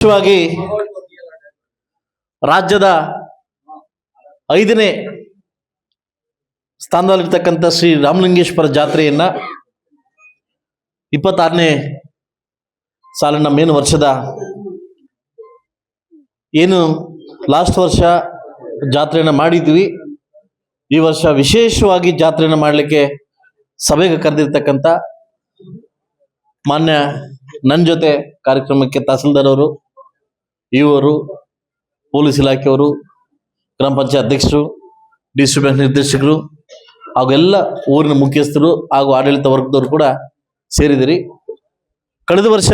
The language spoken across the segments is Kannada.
ವಿಶೇಷವಾಗಿ ರಾಜ್ಯದ ಐದನೇ ಸ್ಥಾನದಲ್ಲಿರ್ತಕ್ಕಂಥ ಶ್ರೀ ರಾಮಲಿಂಗೇಶ್ವರ ಜಾತ್ರೆಯನ್ನ ಇಪ್ಪತ್ತಾರನೇ ಸಾಲಿನ ಮೇನ್ ವರ್ಷದ ಏನು ಲಾಸ್ಟ್ ವರ್ಷ ಜಾತ್ರೆಯನ್ನು ಮಾಡಿದ್ವಿ. ಈ ವರ್ಷ ವಿಶೇಷವಾಗಿ ಜಾತ್ರೆಯನ್ನು ಮಾಡಲಿಕ್ಕೆ ಸಭೆಗೆ ಕರೆದಿರ್ತಕ್ಕಂಥ ಮಾನ್ಯ ನನ್ನ ಜೊತೆ ಕಾರ್ಯಕ್ರಮಕ್ಕೆ ತಹಸೀಲ್ದಾರ್ ಅವರು ಇವರು ಪೊಲೀಸ್ ಇಲಾಖೆಯವರು, ಗ್ರಾಮ ಪಂಚಾಯತ್ ಅಧ್ಯಕ್ಷರು ಡಿ ಸಿ ಬ್ಯಾಂಕ್ ನಿರ್ದೇಶಕರು ಹಾಗೂ ಎಲ್ಲ ಊರಿನ ಮುಖ್ಯಸ್ಥರು ಹಾಗೂ ಆಡಳಿತ ವರ್ಗದವರು ಕೂಡ ಸೇರಿದಿರಿ ಕಳೆದ ವರ್ಷ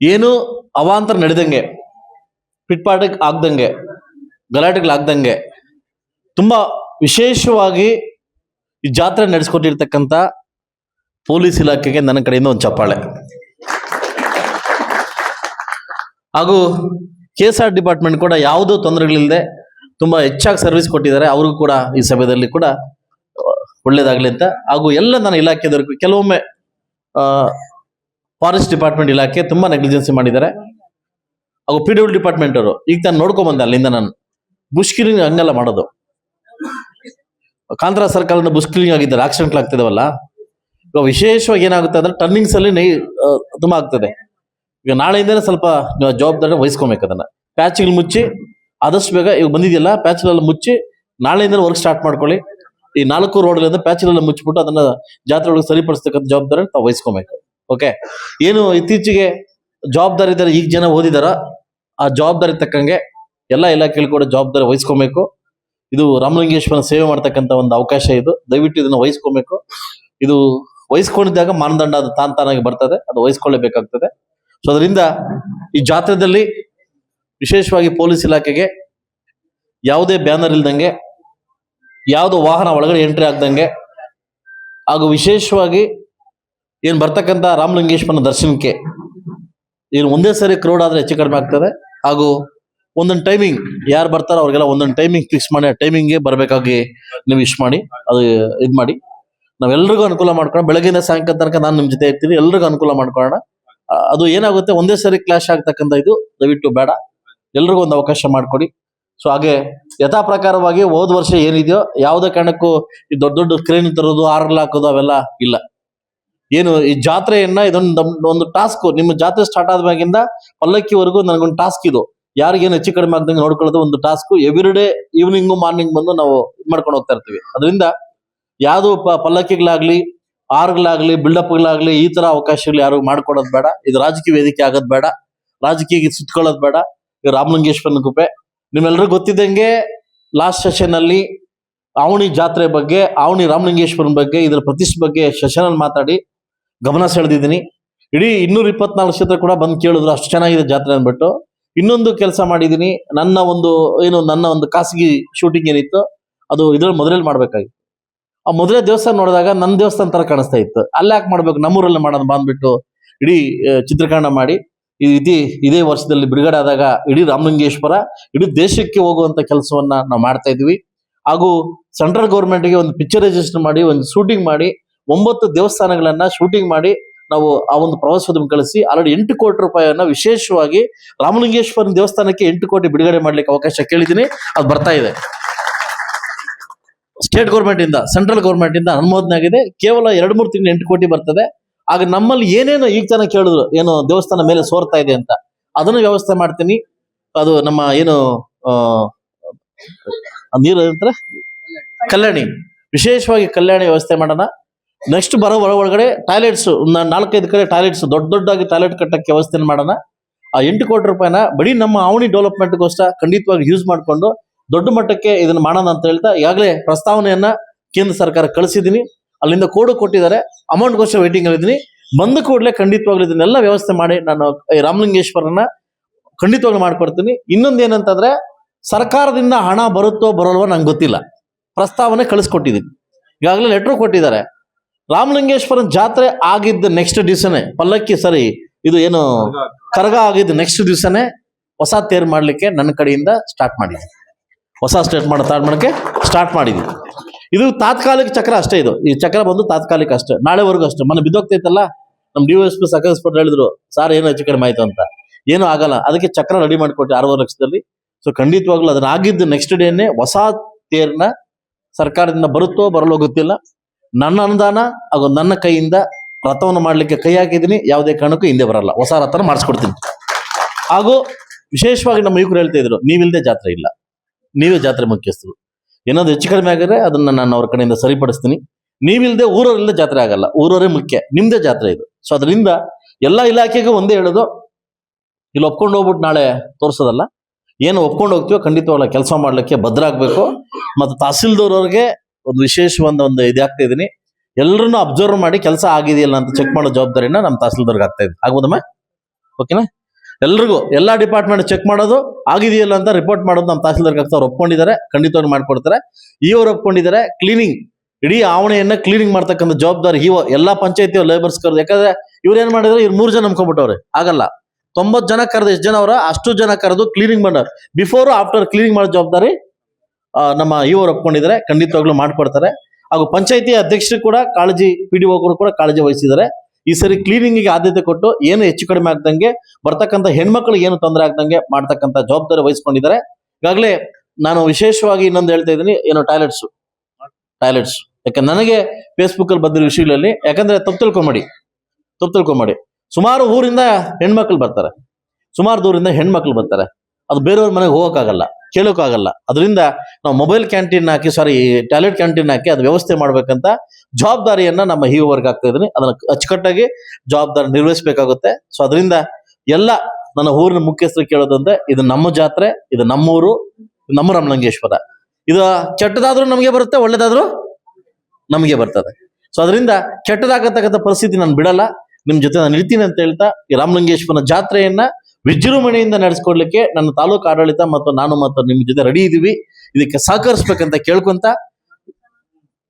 ಏನು ಅವಾಂತರ ನಡೆದಂಗೆ ಪಿಟ್ಪಾಟಕ್ಕೆ ಆಗ್ದಂಗೆ ಗಲಾಟೆಗಳಾಗ್ದಂಗೆ ತುಂಬಾ ವಿಶೇಷವಾಗಿ ಈ ಜಾತ್ರೆ ನಡೆಸ್ಕೊಟ್ಟಿರ್ತಕ್ಕಂಥ ಪೊಲೀಸ್ ಇಲಾಖೆಗೆ ನನ್ನ ಕಡೆಯಿಂದ ಒಂದು ಚಪ್ಪಾಳೆ. ಹಾಗೂ ಕೆ ಎಸ್ ಆರ್ ಡಿಪಾರ್ಟ್ಮೆಂಟ್ ಕೂಡ ಯಾವುದೂ ತೊಂದರೆಗಳಿಲ್ಲದೆ ತುಂಬ ಹೆಚ್ಚಾಗಿ ಸರ್ವಿಸ್ ಕೊಟ್ಟಿದ್ದಾರೆ. ಅವ್ರಿಗೂ ಕೂಡ ಈ ಸಭೆಯಲ್ಲಿ ಕೂಡ ಒಳ್ಳೇದಾಗಲಿ ಅಂತ. ಹಾಗೂ ಎಲ್ಲ ನನ್ನ ಇಲಾಖೆದವರಿಗೂ ಕೆಲವೊಮ್ಮೆ ಫಾರೆಸ್ಟ್ ಡಿಪಾರ್ಟ್ಮೆಂಟ್ ಇಲಾಖೆ ತುಂಬ ನೆಗ್ಲಿಜೆನ್ಸಿ ಮಾಡಿದ್ದಾರೆ. ಹಾಗೂ ಪಿ ಡಬ್ಲ್ಯೂ ಡಿಪಾರ್ಟ್ಮೆಂಟ್ ಅವರು, ಈಗ ನಾನು ನೋಡ್ಕೊಂಡ್ ಬಂದೆ ಅಲ್ಲಿಂದ ನಾನು. ಬುಷ್ ಕಿಲಿಂಗ್ ಹಂಗೆಲ್ಲ ಮಾಡೋದು. ಕಾಂತರ ಸರ್ಕಲ್ನ ಬುಷ್ ಕಿಲಿಂಗ್ ಆಗಿದ್ದಾರೆ. ಆಕ್ಸಿಡೆಂಟ್ ಆಗ್ತಿದಾವಲ್ಲ. ಇವಾಗ ವಿಶೇಷವಾಗಿ ಏನಾಗುತ್ತೆ ಅಂದ್ರೆ ಟರ್ನಿಂಗ್ಸ್ ಅಲ್ಲಿ ನೈ ತುಂಬಾ ಆಗ್ತದೆ. ಈಗ ನಾಳೆಯಿಂದಲೇ ಸ್ವಲ್ಪ ಜವಾಬ್ದಾರಿ ವಹಿಸ್ಕೊಬೇಕು ಅದನ್ನ. ಪ್ಯಾಚ್ಗಳು ಮುಚ್ಚಿ, ಆದಷ್ಟು ಬೇಗ ಈಗ ಬಂದಿದೆಯಲ್ಲ ಪ್ಯಾಚ್ಗಳೆಲ್ಲ ಮುಚ್ಚಿ ನಾಳೆಯಿಂದ ವರ್ಕ್ ಸ್ಟಾರ್ಟ್ ಮಾಡ್ಕೊಳ್ಳಿ. ಈ ನಾಲ್ಕು ರೋಡ್ಗಳಿಂದ ಪ್ಯಾಚ್ಗಳೆಲ್ಲ ಮುಚ್ಚಿಬಿಟ್ಟು ಅದನ್ನ ಜಾತ್ರೆ ಒಳಗೆ ಸರಿಪಡಿಸ್ತಕ್ಕಂಥ ಜವಾಬ್ದಾರಿ ತಾವು ವಹಿಸ್ಕೊಬೇಕು. ಓಕೆ ಏನು ಇತ್ತೀಚೆಗೆ ಜವಾಬ್ದಾರಿ ಇದ್ದಾರೆ ಈಗ ಜನ ಓದಿದಾರ, ಆ ಜವಾಬ್ದಾರಿ ತಕ್ಕಂಗೆ ಎಲ್ಲ ಇಲಾಖೆಗಳು ಕೂಡ ಜವಾಬ್ದಾರಿ ವಹಿಸ್ಕೊಬೇಕು. ಇದು ರಾಮಲಿಂಗೇಶ್ವರನ ಸೇವೆ ಮಾಡ್ತಕ್ಕಂಥ ಒಂದು ಅವಕಾಶ ಇದು. ದಯವಿಟ್ಟು ಇದನ್ನ ವಹಿಸ್ಕೊಬೇಕು. ಇದು ವಹಿಸ್ಕೊಂಡಿದ್ದಾಗ ಮಾನದಂಡ ಅದು ತಾನ್ ತಾನಾಗಿ ಬರ್ತದೆ. ಅದು ವಹಿಸ್ಕೊಳ್ಳೇಬೇಕಾಗ್ತದೆ. ಸೊ ಅದರಿಂದ ಈ ಜಾತ್ರೆದಲ್ಲಿ ವಿಶೇಷವಾಗಿ ಪೊಲೀಸ್ ಇಲಾಖೆಗೆ ಯಾವುದೇ ಬ್ಯಾನರ್ ಇಲ್ದಂಗೆ, ಯಾವುದೋ ವಾಹನ ಒಳಗಡೆ ಎಂಟ್ರಿ ಆಗ್ದಂಗೆ, ಹಾಗೂ ವಿಶೇಷವಾಗಿ ಏನು ಬರ್ತಕ್ಕಂಥ ರಾಮಲಿಂಗೇಶ್ವರನ ದರ್ಶನಕ್ಕೆ ಏನು ಒಂದೇ ಸರಿ ಕ್ರೌಡ್ ಆದ್ರೆ ಹೆಚ್ಚು ಕಡಿಮೆ ಆಗ್ತದೆ. ಹಾಗೂ ಒಂದೊಂದು ಟೈಮಿಂಗ್ ಯಾರು ಬರ್ತಾರೋ ಅವ್ರಿಗೆಲ್ಲ ಒಂದೊಂದು ಟೈಮಿಂಗ್ ಫಿಕ್ಸ್ ಮಾಡಿ, ಆ ಟೈಮಿಂಗ್ಗೆ ಬರಬೇಕಾಗಿ ನೀವು ವಿಶ್ ಮಾಡಿ, ಅದು ಇದು ಮಾಡಿ. ನಾವೆಲ್ರಿಗೂ ಅನುಕೂಲ ಮಾಡ್ಕೊಂಡು ಬೆಳಗಿನ ಸಾಯಂಕಾಲ ತನಕ ನಾನು ನಿಮ್ಮ ಜೊತೆ ಇರ್ತೀನಿ. ಎಲ್ರಿಗೂ ಅನುಕೂಲ ಮಾಡ್ಕೊಳ್ಳೋಣ ಅದು ಏನಾಗುತ್ತೆ? ಒಂದೇ ಸರಿ ಕ್ಲಾಶ್ ಆಗ್ತಕ್ಕಂಥ ಇದು. ದಯವಿಟ್ಟು ಬೇಡ. ಎಲ್ರಿಗೂ ಒಂದು ಅವಕಾಶ ಮಾಡಿಕೊಡಿ. ಸೊ ಹಾಗೆ ಯಥಾ ಪ್ರಕಾರವಾಗಿ ಹೋದ ವರ್ಷ ಏನಿದೆಯೋ, ಯಾವುದೇ ಕಾರಣಕ್ಕೂ ಈ ದೊಡ್ಡ ದೊಡ್ಡ ಕ್ರೇನ್ ತರೋದು ಆರ್ಲ್ ಹಾಕೋದು ಅವೆಲ್ಲ ಇಲ್ಲ. ಏನು, ಈ ಜಾತ್ರೆಯನ್ನ ಇದೊಂದು ಒಂದು ಟಾಸ್ಕ್ ನಿಮ್ಮ ಜಾತ್ರೆ ಸ್ಟಾರ್ಟ್ ಆದ್ಮ್ಯಾಗಿಂದ ಪಲ್ಲಕ್ಕಿವರೆಗೂ ನನಗೊಂದು ಟಾಸ್ಕ್ ಇದು. ಯಾರಿಗೇನು ಹೆಚ್ಚು ಕಡಿಮೆ ಆಗ್ದಂಗೆ ನೋಡ್ಕೊಳ್ಳೋದು ಒಂದು task every day evening morning ಬಂದು ನಾವು ಇದು ಮಾಡ್ಕೊಂಡು ಹೋಗ್ತಾ ಇರ್ತೀವಿ. ಅದರಿಂದ ಯಾವುದು ಪಲ್ಲಕ್ಕಿಗಳಾಗ್ಲಿ ಆರ್ಗಳಾಗ್ಲಿ ಬಿಲ್ಡಪ್ಗಳಾಗ್ಲಿ ಈ ತರ ಅವಕಾಶಗಳು ಯಾರು ಮಾಡ್ಕೊಡೋದು ಬೇಡ. ಇದು ರಾಜಕೀಯ ವೇದಿಕೆ ಆಗೋದು ಬೇಡ. ರಾಜಕೀಯ ಸುತ್ಕೊಳ್ಳೋದು ಬೇಡ. ಇದು ರಾಮಲಿಂಗೇಶ್ವರನ ಗುಪೆ ನಿಮ್ಮೆಲ್ಲರಿಗೂ ಗೊತ್ತಿದ್ದಂಗೆ ಲಾಸ್ಟ್ ಸೆಷನ್ ಅಲ್ಲಿ ಅವಣಿ ಜಾತ್ರೆ ಬಗ್ಗೆ, ಅವಣಿ ರಾಮಲಿಂಗೇಶ್ವರನ ಬಗ್ಗೆ, ಇದರ ಪ್ರತಿಷ್ಠೆ ಬಗ್ಗೆ ಸೆಷನ್ ಅಲ್ಲಿ ಮಾತಾಡಿ ಗಮನ ಸೆಳೆದಿದ್ದೀನಿ. ಇಡೀ ಇನ್ನೂರ ಇಪ್ಪತ್ನಾಲ್ಕು ಕ್ಷೇತ್ರ ಕೂಡ ಬಂದು ಕೇಳಿದ್ರು ಅಷ್ಟು ಚೆನ್ನಾಗಿದೆ ಜಾತ್ರೆ ಅಂದ್ಬಿಟ್ಟು. ಇನ್ನೊಂದು ಕೆಲಸ ಮಾಡಿದ್ದೀನಿ. ನನ್ನ ಒಂದು, ಏನು, ನನ್ನ ಒಂದು ಖಾಸಗಿ ಶೂಟಿಂಗ್ ಏನಿತ್ತು, ಅದು ಇದ್ರಲ್ಲಿ ಮೊದಲಲ್ಲಿ ಮಾಡ್ಬೇಕಾಗಿತ್ತು. ಆ ಮೊದಲೇ ದೇವಸ್ಥಾನ ನೋಡಿದಾಗ ನನ್ನ ದೇವಸ್ಥಾನ ತರ ಕಾಣಿಸ್ತಾ ಇತ್ತು. ಅಲ್ಲಿ ಯಾಕೆ ಮಾಡ್ಬೇಕು? ನಮ್ಮೂರಲ್ಲಿ ಮಾಡೋದು ಬಂದ್ಬಿಟ್ಟು ಇಡೀ ಚಿತ್ರೀಕರಣ ಮಾಡಿ, ಈ ಇದೇ ಇದೇ ವರ್ಷದಲ್ಲಿ ಬಿಡುಗಡೆ ಆದಾಗ ಇಡೀ ರಾಮಲಿಂಗೇಶ್ವರ, ಇಡೀ ದೇಶಕ್ಕೆ ಹೋಗುವಂತ ಕೆಲಸವನ್ನ ನಾವು ಮಾಡ್ತಾ ಇದ್ವಿ. ಹಾಗೂ ಸೆಂಟ್ರಲ್ ಗೌರ್ಮೆಂಟ್ಗೆ ಒಂದು ಪಿಕ್ಚರೈಸೇಷನ್ ಮಾಡಿ, ಒಂದು ಶೂಟಿಂಗ್ ಮಾಡಿ, ಒಂಬತ್ತು ದೇವಸ್ಥಾನಗಳನ್ನ ಶೂಟಿಂಗ್ ಮಾಡಿ, ನಾವು ಆ ಒಂದು ಪ್ರವಾಸೋದ್ಯಮ ಕಳಿಸಿ, ಆಲ್ರೆಡಿ ಎಂಟು ಕೋಟಿ ರೂಪಾಯಿಯನ್ನ ವಿಶೇಷವಾಗಿ ರಾಮಲಿಂಗೇಶ್ವರ ದೇವಸ್ಥಾನಕ್ಕೆ ಎಂಟು ಕೋಟಿ ಬಿಡುಗಡೆ ಮಾಡ್ಲಿಕ್ಕೆ ಅವಕಾಶ ಕೇಳಿದ್ದೀನಿ. ಅದು ಬರ್ತಾ ಇದೆ. ಸ್ಟೇಟ್ ಗೌರ್ಮೆಂಟ್ ಇಂದ ಸೆಂಟ್ರಲ್ ಗೌರ್ಮೆಂಟ್ ಇಂದ ಅನುಮೋದನೆ ಆಗಿದೆ ಕೇವಲ ಎರಡು ಮೂರು ತಿಂಗಳು ಎಂಟು ಕೋಟಿ ಬರ್ತದೆ. ಆಗ ನಮ್ಮಲ್ಲಿ ಏನೇನು ಈಗ ತನಕ ಕೇಳಿದ್ರು, ಏನು ದೇವಸ್ಥಾನ ಮೇಲೆ ಸೋರ್ತಾ ಇದೆ ಅಂತ, ಅದನ್ನು ವ್ಯವಸ್ಥೆ ಮಾಡ್ತೀನಿ. ಅದು ನಮ್ಮ ಏನು ನೀರು ಅಂತಾರೆ ಕಲ್ಯಾಣಿ. ವಿಶೇಷವಾಗಿ ಕಲ್ಯಾಣಿ ವ್ಯವಸ್ಥೆ ಮಾಡೋಣ. ನೆಕ್ಸ್ಟ್ ಬರೋ ಒಳ ಒಳಗಡೆ ಟಾಯ್ಲೆಟ್ಸ್ ನಾಲ್ಕೈದು ಕಡೆ ಟಾಯ್ಲೆಟ್ಸ್ ದೊಡ್ಡ ದೊಡ್ಡದಾಗಿ ಟಾಯ್ಲೆಟ್ ಕಟ್ಟಕ್ಕೆ ವ್ಯವಸ್ಥೆ ಮಾಡೋಣ. ಆ ಎಂಟು ಕೋಟಿ ರೂಪಾಯಿನ ಬರೀ ನಮ್ಮ ಅವಣಿ ಡೆವಲಪ್ಮೆಂಟ್ಗೋಸ್ಕರ ಖಂಡಿತವಾಗಿ ಯೂಸ್ ಮಾಡಿಕೊಂಡು ದೊಡ್ಡ ಮಟ್ಟಕ್ಕೆ ಇದನ್ನ ಮಾಡೋಣ ಅಂತ ಹೇಳ್ತಾ ಈಗಾಗಲೇ ಪ್ರಸ್ತಾವನೆಯನ್ನ ಕೇಂದ್ರ ಸರ್ಕಾರ ಕಳಿಸಿದ್ದೀನಿ ಅಲ್ಲಿಂದ ಕೋಡು ಕೊಟ್ಟಿದ್ದಾರೆ. ಅಮೌಂಟ್ಗೋಸ್ಕರ ವೇಟಿಂಗ್ ಇದ್ದೀನಿ ಬಂದ ಕೂಡಲೇ ಖಂಡಿತವಾಗ್ಲೂ ಇದನ್ನೆಲ್ಲ ವ್ಯವಸ್ಥೆ ಮಾಡಿ ನಾನು ರಾಮಲಿಂಗೇಶ್ವರನ ಖಂಡಿತವಾಗ್ಲೂ ಮಾಡ್ಕೊಡ್ತೀನಿ. ಇನ್ನೊಂದು ಏನಂತಂದ್ರೆ, ಸರ್ಕಾರದಿಂದ ಹಣ ಬರುತ್ತೋ ಬರಲ್ವೋ ನಂಗೆ ಗೊತ್ತಿಲ್ಲ. ಪ್ರಸ್ತಾವನೆ ಕಳಿಸ್ಕೊಟ್ಟಿದ್ದೀನಿ ಈಗಾಗಲೇ ಲೆಟ್ರ್ ಕೊಟ್ಟಿದ್ದಾರೆ. ರಾಮಲಿಂಗೇಶ್ವರನ್ ಜಾತ್ರೆ ಆಗಿದ್ದ ನೆಕ್ಸ್ಟ್ ದಿವಸನೇ, ಪಲ್ಲಕ್ಕಿ ಸರಿ, ಇದು ಏನು, ಕರಗ ಆಗಿದ್ದ ನೆಕ್ಸ್ಟ್ ದಿವಸನೇ ಹೊಸ ತೇರು ಮಾಡ್ಲಿಕ್ಕೆ ನನ್ನ ಕಡೆಯಿಂದ ಸ್ಟಾರ್ಟ್ ಮಾಡಿದ್ದೀನಿ. ಹೊಸ ಸ್ಟೇಟ್ ಮಾಡೋ ಸ್ಟಾರ್ಟ್ ಮಾಡೋಕ್ಕೆ ಸ್ಟಾರ್ಟ್ ಮಾಡಿದ್ವಿ. ಇದು ತಾತ್ಕಾಲಿಕ ಚಕ್ರ ಅಷ್ಟೇ ಇದು. ಈ ಚಕ್ರ ಬಂದು ತಾತ್ಕಾಲಿಕ ಅಷ್ಟೇ. ನಾಳೆವರೆಗೂ ಅಷ್ಟೇ. ಮನೆ ಬಿದ್ದೋಗ್ತೈತಲ್ಲ ನಮ್ಮ ಡಿ ಎಸ್ ಪಿ ಸಕಸ್ಪಟ್ಟು ಹೇಳಿದ್ರು, ಸರ್, ಏನು ಹೆಚ್ಚು ಕಡಿಮೆ ಆಯಿತು ಅಂತ. ಏನು ಆಗಲ್ಲ. ಅದಕ್ಕೆ ಚಕ್ರ ರೆಡಿ ಮಾಡಿಕೊಟ್ಟೆ ಆರೂವರೆ ಲಕ್ಷದಲ್ಲಿ. ಸೊ ಖಂಡಿತವಾಗ್ಲೂ ಅದನ್ನ ಆಗಿದ್ದು ನೆಕ್ಸ್ಟ್ ಡೇನೆ ಹೊಸ ತೇರ್ನ ಸರ್ಕಾರದಿಂದ ಬರುತ್ತೋ ಬರಲೋ ಗೊತ್ತಿಲ್ಲ. ನನ್ನ ಅನುದಾನ ಹಾಗೂ ನನ್ನ ಕೈಯಿಂದ ರಥವನ್ನು ಮಾಡ್ಲಿಕ್ಕೆ ಕೈ ಹಾಕಿದ್ದೀನಿ. ಯಾವುದೇ ಕಾರಣಕ್ಕೂ ಹಿಂದೆ ಬರಲ್ಲ. ಹೊಸ ರಥನ ಮಾಡಿಸ್ಕೊಡ್ತೀನಿ. ಹಾಗೂ ವಿಶೇಷವಾಗಿ ನಮ್ಮ ಯುವಕರು ಹೇಳ್ತಾ ಇದ್ರು ನೀವಿಲ್ಲದೆ ಜಾತ್ರೆ ಇಲ್ಲ. ನೀವೇ ಜಾತ್ರೆ ಮುಖ್ಯಸ್ಥರು. ಏನಾದ್ರು ಹೆಚ್ಚು ಕಡಿಮೆ ಆಗಿದ್ರೆ ಅದನ್ನ ನಾನು ಅವ್ರ ಕಡೆಯಿಂದ ಸರಿಪಡಿಸ್ತೀನಿ. ನೀವಿಲ್ಲದೆ ಊರವರಿಲ್ಲದೆ ಜಾತ್ರೆ ಆಗಲ್ಲ. ಊರವರೇ ಮುಖ್ಯ. ನಿಮ್ದೇ ಜಾತ್ರೆ ಇದು. ಸೊ ಅದರಿಂದ ಎಲ್ಲಾ ಇಲಾಖೆಗೂ ಒಂದೇ ಹೇಳೋದು. ಇಲ್ಲಿ ಒಪ್ಕೊಂಡು ಹೋಗ್ಬಿಟ್ಟು ನಾಳೆ ತೋರಿಸೋದಲ್ಲ. ಏನು ಒಪ್ಕೊಂಡು ಹೋಗ್ತೀವೋ ಖಂಡಿತವಾಗ್ಲ ಕೆಲಸ ಮಾಡ್ಲಿಕ್ಕೆ ಭದ್ರ ಆಗ್ಬೇಕು ಮತ್ತು ತಹಸೀಲ್ದವ್ರವ್ರಿಗೆ ಒಂದು ವಿಶೇಷವಾದ ಒಂದು ಇದಾಗ್ತಾ ಇದೀನಿ ಎಲ್ಲರೂ ಅಬ್ಸರ್ವ್ ಮಾಡಿ ಕೆಲಸ ಆಗಿದೆಯಲ್ಲ ಅಂತ ಚೆಕ್ ಮಾಡೋ ಜವಾಬ್ದಾರಿನ ನಮ್ಮ ತಹಸೀಲ್ದವ್ರಿಗೆ ಆಗ್ತಾ ಇದೆ ಆಗ್ಬೋದಮ್ಮ? ಓಕೆನಾ ಎಲ್ರಿಗೂ ಎಲ್ಲ ಡಿಪಾರ್ಟ್ಮೆಂಟ್ ಚೆಕ್ ಮಾಡೋದು ಆಗಿದೆಯಲ್ಲ ಅಂತ ರಿಪೋರ್ಟ್ ಮಾಡೋದು ನಮ್ಮ ತಹಸೀಲ್ದಾರ್ ಆಗ್ತಾ ಅವ್ರು ಒಪ್ಕೊಂಡಿದ್ದಾರೆ ಖಂಡಿತವಾಗಿ ಮಾಡ್ಕೊಡ್ತಾರೆ. ಇವ್ರು ಒಪ್ಕೊಂಡಿದ್ದಾರೆ ಕ್ಲೀನಿಂಗ್ ಇಡೀ ಆವಣೆಯನ್ನ ಕ್ಲೀನಿಂಗ್ ಮಾಡ್ತಕ್ಕಂಥ ಜವಾಬ್ದಾರಿ ಇವ ಎಲ್ಲ ಪಂಚಾಯತಿ ಲೇಬರ್ಸ್ ಕರೆದು ಯಾಕಂದ್ರೆ ಇವ್ರು ಏನ್ ಮಾಡಿದ್ರೆ? ಇವ್ರು ಮೂರ್ ಜನ ನಂಬ್ಕೊಂಡ್ಬಿಟ್ಟವ್ರೆ. ಆಗಲ್ಲ. ತೊಂಬತ್ ಜನ ಕರೆದು ಎಷ್ಟು ಜನ ಅವರ? ಅಷ್ಟು ಜನ ಕರೆದು ಕ್ಲೀನಿಂಗ್ ಮಾಡೋರು. ಬಿಫೋರ್ ಆಫ್ಟರ್ ಕ್ಲೀನಿಂಗ್ ಮಾಡೋ ಜವಾಬ್ದಾರಿ ನಮ್ಮ ಇವರು ಒಪ್ಕೊಂಡಿದ್ದಾರೆ. ಖಂಡಿತವಾಗ್ಲೂ ಮಾಡ್ಕೊಡ್ತಾರೆ. ಹಾಗೂ ಪಂಚಾಯತಿ ಅಧ್ಯಕ್ಷರು ಕೂಡ ಕಾಳಜಿ ಪಿ ಕೂಡ ಕಾಳಜಿ ವಹಿಸಿದ್ದಾರೆ. ಈ ಸರಿ ಕ್ಲೀನಿಂಗ್ಗೆ ಆದ್ಯತೆ ಕೊಟ್ಟು ಏನು ಹೆಚ್ಚು ಕಡಿಮೆ ಆಗ್ದಂಗೆ ಬರ್ತಕ್ಕಂಥ ಹೆಣ್ಮಕ್ಳಿಗೆ ಏನು ತೊಂದರೆ ಆಗ್ದಂಗೆ ಮಾಡ್ತಕ್ಕಂಥ ಜವಾಬ್ದಾರಿ ವಹಿಸ್ಕೊಂಡಿದ್ದಾರೆ. ಈಗಾಗಲೇ ನಾನು ವಿಶೇಷವಾಗಿ ಇನ್ನೊಂದು ಹೇಳ್ತಾ ಇದ್ದೀನಿ, ಏನು ಟಾಯ್ಲೆಟ್ಸ್ ಟಾಯ್ಲೆಟ್ಸ್ ಯಾಕೆ ನನಗೆ ಫೇಸ್ಬುಕ್ ಅಲ್ಲಿ ಬಂದಿರೋ ವಿಷಯಗಳಲ್ಲಿ, ಯಾಕಂದ್ರೆ ತಪ್ಪು ತಿಳ್ಕೊಂಬೇಡಿ. ತಪ್ಪು ತಿಳ್ಕೊಂಬೇಡಿ. ಸುಮಾರು ಊರಿಂದ ಹೆಣ್ಮಕ್ಳು ಬರ್ತಾರೆ. ಸುಮಾರು ದೂರಿಂದ ಹೆಣ್ಮಕ್ಳು ಬರ್ತಾರೆ. ಅದು ಬೇರೆಯವ್ರ ಮನೆಗೆ ಹೋಗೋಕ್ಕಾಗಲ್ಲ. ಕೇಳೋಕ್ಕಾಗಲ್ಲ ಅದರಿಂದ ನಾವು ಮೊಬೈಲ್ ಕ್ಯಾಂಟೀನ್ ಹಾಕಿ ಸಾರಿ ಟಾಯ್ಲೆಟ್ ಕ್ಯಾಂಟೀನ್ ಹಾಕಿ ಅದು ವ್ಯವಸ್ಥೆ ಮಾಡ್ಬೇಕಂತ ಜವಾಬ್ದಾರಿಯನ್ನ ನಮ್ಮ ಹಿ ವರ್ಗ ಆಗ್ತಾ ಇದ್ದೀನಿ ಅದನ್ನ ಅಚ್ಚುಕಟ್ಟಾಗಿ ಜವಾಬ್ದಾರಿ ನಿರ್ವಹಿಸಬೇಕಾಗುತ್ತೆ. ಸೊ ಅದರಿಂದ ಎಲ್ಲ ನನ್ನ ಊರಿನ ಮುಖ್ಯಸ್ಥರು ಕೇಳೋದಂದ್ರೆ ಇದು ನಮ್ಮ ಜಾತ್ರೆ, ಇದು ನಮ್ಮೂರು, ನಮ್ಮ ರಾಮಲಿಂಗೇಶ್ವರ. ಇದು ಕೆಟ್ಟದಾದ್ರೂ ನಮಗೆ ಬರುತ್ತೆ, ಒಳ್ಳೇದಾದ್ರೂ ನಮಗೆ ಬರ್ತದೆ. ಸೊ ಅದರಿಂದ ಕೆಟ್ಟದಾಗತಕ್ಕಂಥ ಪರಿಸ್ಥಿತಿ ನಾನು ಬಿಡಲ್ಲ. ನಿಮ್ಮ ಜೊತೆ ನಾನು ಇರ್ತೀನಿ ಅಂತ ಹೇಳ್ತಾ ಈ ರಾಮಲಿಂಗೇಶ್ವರನ ಜಾತ್ರೆಯನ್ನ ವಿಜೃಂಭಣೆಯಿಂದ ನಡೆಸ್ಕೊಡ್ಲಿಕ್ಕೆ ನನ್ನ ತಾಲೂಕು ಆಡಳಿತ ಮತ್ತು ನಾನು ಮತ್ತು ನಿಮ್ಮ ಜೊತೆ ರೆಡಿ ಇದೀವಿ. ಇದಕ್ಕೆ ಸಹಕರಿಸ್ಬೇಕಂತ ಕೇಳ್ಕೊಂತ,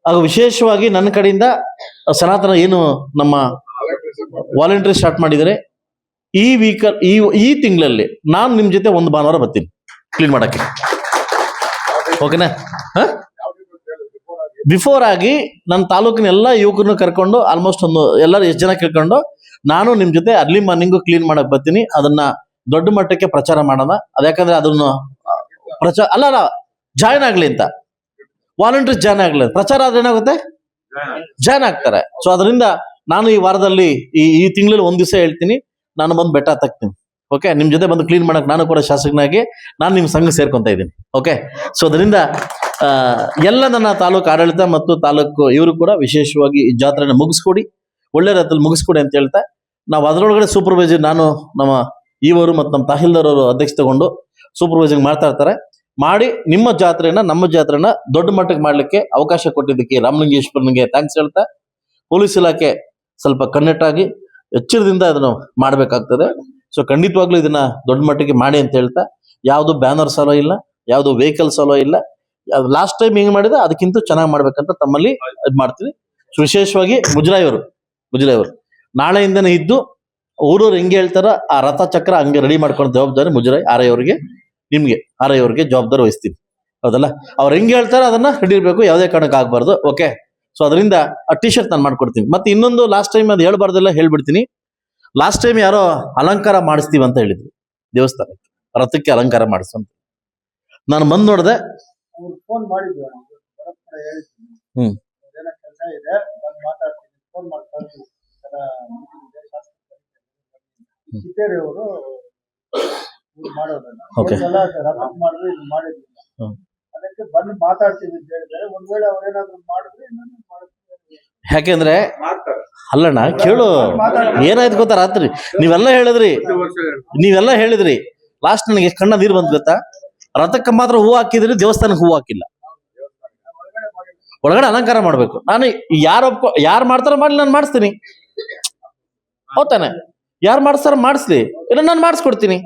ಹಾಗೂ ವಿಶೇಷವಾಗಿ ನನ್ನ ಕಡೆಯಿಂದ ಸನಾತನ ಏನು ನಮ್ಮ ವಾಲಂಟ್ರಿ ಸ್ಟಾರ್ಟ್ ಮಾಡಿದರೆ ಈ ವೀಕಲ್ ಈ ಈ ತಿಂಗಳಲ್ಲಿ ನಾನು ನಿಮ್ ಜೊತೆ ಒಂದು ಭಾನುವಾರ ಬರ್ತೀನಿ. ಕ್ಲೀನ್ ಮಾಡಕ್ಕೆ. ಓಕೆನಾ ಬಿಫೋರ್ ಆಗಿ ನನ್ನ ತಾಲೂಕಿನ ಎಲ್ಲ ಯುವಕರನ್ನು ಕರ್ಕೊಂಡು ಆಲ್ಮೋಸ್ಟ್ ಒಂದು, ಎಲ್ಲರೂ ಎಷ್ಟು ಜನ ಕೇಳ್ಕೊಂಡು ನಾನು ನಿಮ್ ಜೊತೆ ಅರ್ಲಿ ಮಾರ್ನಿಂಗು ಕ್ಲೀನ್ ಮಾಡಕ್ಕೆ ಬರ್ತೀನಿ. ಅದನ್ನ ದೊಡ್ಡ ಮಟ್ಟಕ್ಕೆ ಪ್ರಚಾರ ಮಾಡೋಣ. ಅದ್ಯಾಕಂದ್ರೆ ಅದನ್ನು ಪ್ರಚಾರ ಅಲ್ಲ ಅಲ್ಲ, ಜಾಯ್ನ್ ಆಗ್ಲಿ ಅಂತ. ವಾಲಂಟಿಯರ್ಸ್ ಜಾಯ್ನ್ ಆಗ್ಲಿ ಪ್ರಚಾರ ಆದ್ರೆ ಏನಾಗುತ್ತೆ? ಜಾಯ್ನ್ ಆಗ್ತಾರೆ. ಸೊ ಅದರಿಂದ ನಾನು ಈ ವಾರದಲ್ಲಿ, ಈ ಈ ತಿಂಗಳಲ್ಲಿ ಒಂದ್ ದಿವಸ ಹೇಳ್ತೀನಿ. ನಾನು ಬಂದು ಬೆಟ್ಟ ತಗ್ತೀನಿ. ಓಕೆ ನಿಮ್ ಜೊತೆ ಬಂದು ಕ್ಲೀನ್ ಮಾಡಕ್ ನಾನು ಕೂಡ ಶಾಸಕನಾಗಿ ನಾನು ನಿಮ್ ಸಂಘ ಸೇರ್ಕೊಂತ ಇದ್ದೀನಿ. ಓಕೆ ಸೊ ಅದರಿಂದ ಎಲ್ಲ ನನ್ನ ತಾಲೂಕು ಆಡಳಿತ ಮತ್ತು ತಾಲೂಕು ಇವರು ಕೂಡ ವಿಶೇಷವಾಗಿ ಈ ಜಾತ್ರೆನ ಮುಗಿಸ್ಕೊಡಿ. ಒಳ್ಳೆ ರೀತಿಯಲ್ಲಿ ಮುಗಿಸ್ಕೊಡಿ ಅಂತ ಹೇಳ್ತಾ, ನಾವು ಅದರೊಳಗಡೆ ಸೂಪರ್ವೈಸರ್ ನಾನು, ನಮ್ಮ ಈವರು ಮತ್ತು ನಮ್ಮ ತಹಸೀಲ್ದಾರ್ ಅವರು ಅಧ್ಯಕ್ಷ ತಗೊಂಡು ಸೂಪರ್ವೈಸಿಂಗ್ ಮಾಡ್ತಾ ಇರ್ತಾರೆ. ಮಾಡಿ ನಿಮ್ಮ ಜಾತ್ರೆನ ನಮ್ಮ ಜಾತ್ರೆನ ದೊಡ್ಡ ಮಟ್ಟಕ್ಕೆ ಮಾಡಲಿಕ್ಕೆ ಅವಕಾಶ ಕೊಟ್ಟಿದ್ದಕ್ಕೆ ರಾಮಲಿಂಗೇಶ್ವರನಿಗೆ ಥ್ಯಾಂಕ್ಸ್ ಹೇಳ್ತಾ, ಪೊಲೀಸ್ ಇಲಾಖೆ ಸ್ವಲ್ಪ ಕನ್ನೆಟ್ಟಾಗಿ ಎಚ್ಚರದಿಂದ ಅದನ್ನು ಮಾಡಬೇಕಾಗ್ತದೆ. ಸೊ ಖಂಡಿತವಾಗ್ಲೂ ಇದನ್ನ ದೊಡ್ಡ ಮಟ್ಟಿಗೆ ಮಾಡಿ ಅಂತ ಹೇಳ್ತಾ, ಯಾವುದು ಬ್ಯಾನರ್ ಸಾಲೋ ಇಲ್ಲ, ಯಾವುದು ವೆಹಿಕಲ್ ಸಾಲೋ ಇಲ್ಲ ಲಾಸ್ಟ್ ಟೈಮ್ ಹೆಂಗ್ ಮಾಡಿದೆ ಅದಕ್ಕಿಂತ ಚೆನ್ನಾಗಿ ಮಾಡ್ಬೇಕಂತ ತಮ್ಮಲ್ಲಿ ಇದ್ ಮಾಡ್ತೀವಿ ವಿಶೇಷವಾಗಿ ಮುಜರಾಯಿ ಅವರು ಮುಜರಾಯಿ ಅವರು ನಾಳೆಯಿಂದನೇ ಇದ್ದು ಊರವ್ರು ಹೆಂಗೆ ಹೇಳ್ತಾರ ಆ ರಥ ಚಕ್ರ ಹಂಗೆ ರೆಡಿ ಮಾಡ್ಕೊಂಡು ಜವಾಬ್ದಾರಿ ಮುಜರಾಯಿ ಆರೈಯವ್ರಿಗೆ ನಿಮ್ಗೆ ಆರೈಯವ್ರಿಗೆ ಜವಾಬ್ದಾರಿ ವಹಿಸ್ತೀನಿ. ಹೌದಲ್ಲ? ಅವ್ರು ಹೆಂಗೆ ಹೇಳ್ತಾರ ಅದನ್ನ ರೆಡಿ ಇರ್ಬೇಕು ಯಾವುದೇ ಕಾರಣಕ್ಕೆ ಆಗಬಾರ್ದು ಓಕೆ ಸೊ ಅದರಿಂದ ಆ ಟಿ ಶರ್ಟ್ ನಾನು ಮಾಡ್ಕೊಡ್ತೀನಿ. ಮತ್ತೆ ಇನ್ನೊಂದು ಲಾಸ್ಟ್ ಟೈಮ್ ಅದು ಹೇಳ್ಬಾರ್ದೆಲ್ಲ ಹೇಳ್ಬಿಡ್ತೀನಿ. ಲಾಸ್ಟ್ ಟೈಮ್ ಯಾರೋ ಅಲಂಕಾರ ಮಾಡಿಸ್ತೀವಿ ಅಂತ ಹೇಳಿದ್ರು ದೇವಸ್ಥಾನಕ್ಕೆ. ರಥಕ್ಕೆ ಅಲಂಕಾರ ಮಾಡಿಸಂತ ನಾನು ಬಂದು ನೋಡಿದೆ. ಹ್ಮ್. ಚಿತ್ತೇರಿ ಅವರು ಮಾಡೋದನ್ನ. Okay. ಒಂದ್ಸಲ ರಥ ಮಾಡಿದ್ರೆ ಇದು ಮಾಡಿದ್ವಿ ಹ್ಮ್. ಅದಕ್ಕೆ ಬಂದು ಮಾತಾಡ್ತೀವಿ ಅಂತ ಹೇಳಿದ್ದಾರೆ ಒಂದ್ ವೇಳೆ ಅವ್ರೇನಾದ್ರು ಮಾಡಿದ್ರೆ ನಾನು ಮಾಡ್ತೀನಿ ಯಾಕೆಂದ್ರೆ ಮಾಡ್ತಾರೆ ಅಲ್ಲಣ್ಣ ಕೇಳು. ಏನಾಯ್ತು ಗೊತ್ತಾ ರಾತ್ರಿ? ನೀವೆಲ್ಲ ಹೇಳಿದ್ರಿ. ನೀವೆಲ್ಲ ಹೇಳಿದ್ರಿ. ಲಾಸ್ಟ್ ನನಗೆ ಕಣ್ಣ ನೀರು ಬಂದ್ ಗೊತ್ತಾ? ರಥಕ್ಕೆ ಮಾತ್ರ ಹೂ ಹಾಕಿದ್ರಿ ದೇವಸ್ಥಾನಕ್ಕೆ ಹೂ ಹಾಕಿಲ್ಲ. ಒಳಗಡೆ ಅಲಂಕಾರ ಮಾಡ್ಬೇಕು. ನಾನು ಯಾರು ಒಪ್ಕೊ ಯಾರು ಮಾಡ್ತಾರೋ ಮಾಡ್ಲಿ ನಾನು ಮಾಡಿಸ್ತೀನಿ. ಹೌದಾನೆ ಯಾರು ಮಾಡಿಸ್ತಾರ ಮಾಡಿಸ್ಲಿ. ಇಲ್ಲ ನಾನು ಮಾಡಿಸ್ಕೊಡ್ತೀನಿ.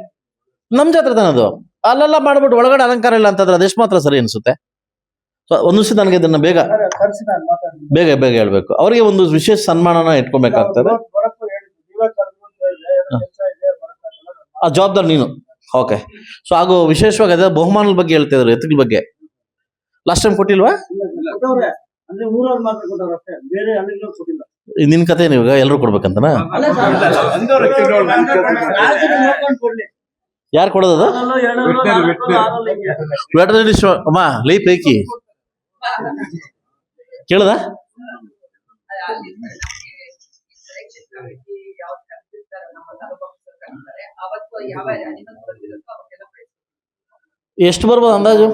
ನಮ್ ಜಾತ್ರೆ ಅದು. ಅಲ್ಲೆಲ್ಲ ಮಾಡ್ಬಿಟ್ಟು ಒಳಗಡೆ ಅಲಂಕಾರ ಇಲ್ಲ ಅಂತಂದ್ರೆ ಅದೆಷ್ಟು ಮಾತ್ರ ಸರಿ ಅನ್ಸುತ್ತೆ? ಸೊ, ಒಂದ್ ನಿಮಿಷ ನನಗೆ ಇದನ್ನ ಬೇಗ ಬೇಗ ಬೇಗ ಹೇಳ್ಬೇಕು. ಅವರಿಗೆ ಒಂದು ವಿಶೇಷ ಸನ್ಮಾನನ ಇಟ್ಕೊಬೇಕಾಗ್ತದೆ. ಆ ಜವಾಬ್ದಾರಿ ನೀನು. ಓಕೆ. ಸೊ ಹಾಗೂ ವಿಶೇಷವಾಗಿ ಅದೇ ಬಹುಮಾನದ ಬಗ್ಗೆ ಹೇಳ್ತಾ ಇದ್ರು, ಎತ್ತುಗಳ ಬಗ್ಗೆ. ಲಾಸ್ಟ್ ಟೈಮ್ ಕೊಟ್ಟಿಲ್ವಾ? ನಿನ್ ಕತೆ ಇವಾಗ ಎಲ್ಲರೂ ಕೊಡ್ಬೇಕಂತನಾ? ಯಾರು ಕೊಡೋದು ವೆಟರ್ನರಿ ಅಮ್ಮ ಲೈ ಪೈಕಿ. ಕೇಳದ? ಎಷ್ಟು ಬರ್ಬೋದು ಅಂದಾಜು?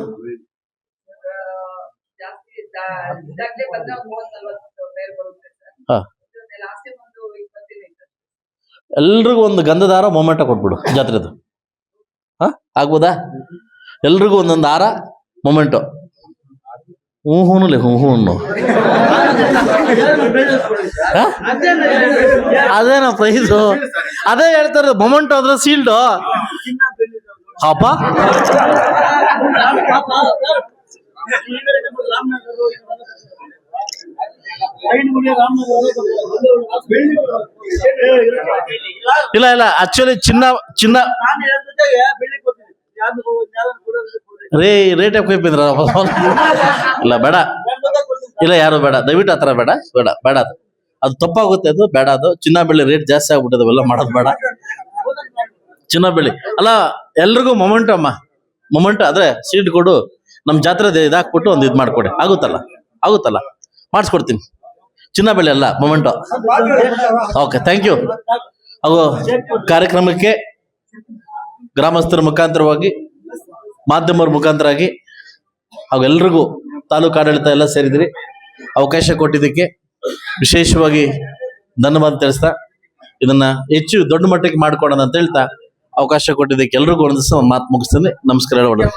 ಎಲ್ರಿಗೂ ಒಂದು ಗಂಧದಾರ ಮೊಮೆಂಟ ಕೊಟ್ಬಿಡು ಜಾತ್ರೆದು. ಹಾ, ಆಗ್ಬೋದಾ? ಎಲ್ರಿಗೂ ಒಂದೊಂದು ಆರ, ಮೊಮೆಂಟು. ಹ್ಞೂ ಹೂನು ಹ್ಞೂ ಹೂನು? ಅದೇನೋ ಪ್ರೈಸು? ಅದೇ ಹೇಳ್ತಾರೆ ಮೊಮೆಂಟ್ ಆದ್ರೆ ಸೀಲ್ಡು. ಹಬ್ಬ ಇಲ್ಲ ಇಲ್ಲ ಆಕ್ಚುಲಿ ಚಿನ್ನ ಚಿನ್ನ ರೇ ರೇಟ್ ಯಾಕೆ ಇಲ್ಲ, ಬೇಡ. ಇಲ್ಲ, ಯಾರು ಬೇಡ. ದಯವಿಟ್ಟು ಆತರ ಬೇಡ. ಬೇಡ ಬೇಡ ಅದು. ಅದು ತಪ್ಪಾಗುತ್ತೆ ಅದು, ಬೇಡ ಅದು. ಚಿನ್ನ ಬೆಳ್ಳಿ ರೇಟ್ ಜಾಸ್ತಿ ಆಗ್ಬಿಟ್ಟದೆ ಅವೆಲ್ಲ ಮಾಡೋದು ಬೇಡ. ಚಿನ್ನ ಬೆಳ್ಳಿ. ಅಲ್ಲ, ಎಲ್ರಿಗೂ ಮೊಮೆಂಟ್ ಅಮ್ಮ. ಮೊಮೆಂಟ್ ಆದ್ರೆ ಸೀಟ್ ಕೊಡು. ನಮ್ಮ ಜಾತ್ರೆ ಇದಾಕ್ಬಿಟ್ಟು ಒಂದು ಇದು ಮಾಡ್ಕೊಡಿ. ಆಗುತ್ತಲ್ಲ? ಆಗುತ್ತಲ್ಲ? ಮಾಡಿಸ್ಕೊಡ್ತೀನಿ. ಚಿನ್ನ ಬೆಳೆ ಅಲ್ಲ ಮೊಮೆಂಟು ಓಕೆ ಥ್ಯಾಂಕ್ ಯು ಹಾಗೂ ಕಾರ್ಯಕ್ರಮಕ್ಕೆ ಗ್ರಾಮಸ್ಥರ ಮುಖಾಂತರವಾಗಿ, ಮಾಧ್ಯಮರ ಮುಖಾಂತರ ಆಗಿ ಅವೆಲ್ಲರಿಗೂ ತಾಲೂಕು ಆಡಳಿತ ಎಲ್ಲ ಸೇರಿದ್ರಿ, ಅವಕಾಶ ಕೊಟ್ಟಿದ್ದಕ್ಕೆ ವಿಶೇಷವಾಗಿ ಧನ್ಯವಾದ ತಿಳಿಸ್ತಾ, ಇದನ್ನ ಹೆಚ್ಚು ದೊಡ್ಡ ಮಟ್ಟಕ್ಕೆ ಮಾಡ್ಕೊಡೋಣ ಅಂತ ಹೇಳ್ತಾ, ಅವಕಾಶ ಕೊಟ್ಟಿದ್ದಕ್ಕೆ ಎಲ್ರಿಗೂ ಒಂದು ಮಾತು ಮುಗಿಸ್ತೀನಿ. ನಮಸ್ಕಾರ ಹೇಳೋಣ